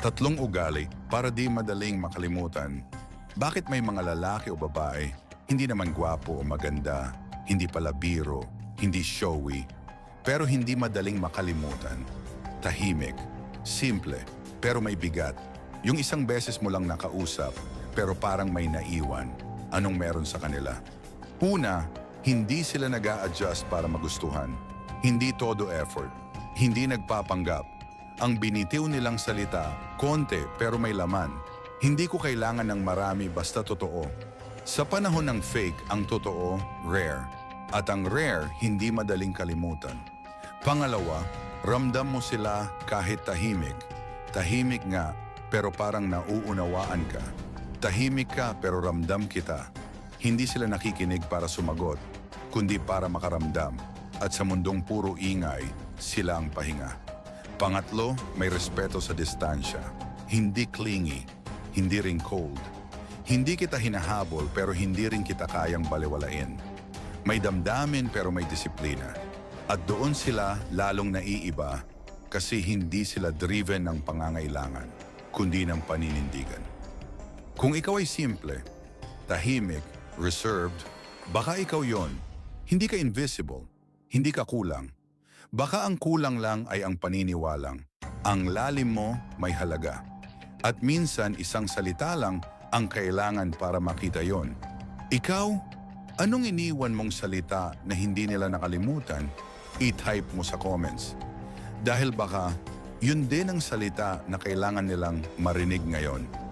Tatlong ugali para di madaling makalimutan. Bakit may mga lalaki o babae, hindi naman gwapo o maganda, hindi pala biro, hindi showy, pero hindi madaling makalimutan? Tahimik, simple, pero may bigat. Yung isang beses mo lang nakausap, pero parang may naiwan. Anong meron sa kanila? Una, hindi sila nag adjust para magustuhan. Hindi todo effort. Hindi nagpapanggap. Ang binitiw nilang salita, konti pero may laman. Hindi ko kailangan ng marami basta totoo. Sa panahon ng fake, ang totoo, rare. At ang rare, hindi madaling kalimutan. Pangalawa, ramdam mo sila kahit tahimik. Tahimik nga, pero parang nauunawaan ka. Tahimik ka pero ramdam kita. Hindi sila nakikinig para sumagot, kundi para makaramdam. At sa mundong puro ingay, sila ang pahinga. Pangatlo, may respeto sa distansya. Hindi clingy, hindi rin cold. Hindi kita hinahabol pero hindi rin kita kayang baliwalain. May damdamin pero may disiplina. At doon sila lalong naiiba kasi hindi sila driven ng pangangailangan, kundi ng paninindigan. Kung ikaw ay simple, tahimik, reserved, baka ikaw yon. Hindi ka invisible, hindi ka kulang. Baka ang kulang lang ay ang paniniwalang. Ang lalim mo may halaga. At minsan isang salita lang ang kailangan para makita yon. Ikaw, anong iniwan mong salita na hindi nila nakalimutan? I-type mo sa comments. Dahil baka, yun din ang salita na kailangan nilang marinig ngayon.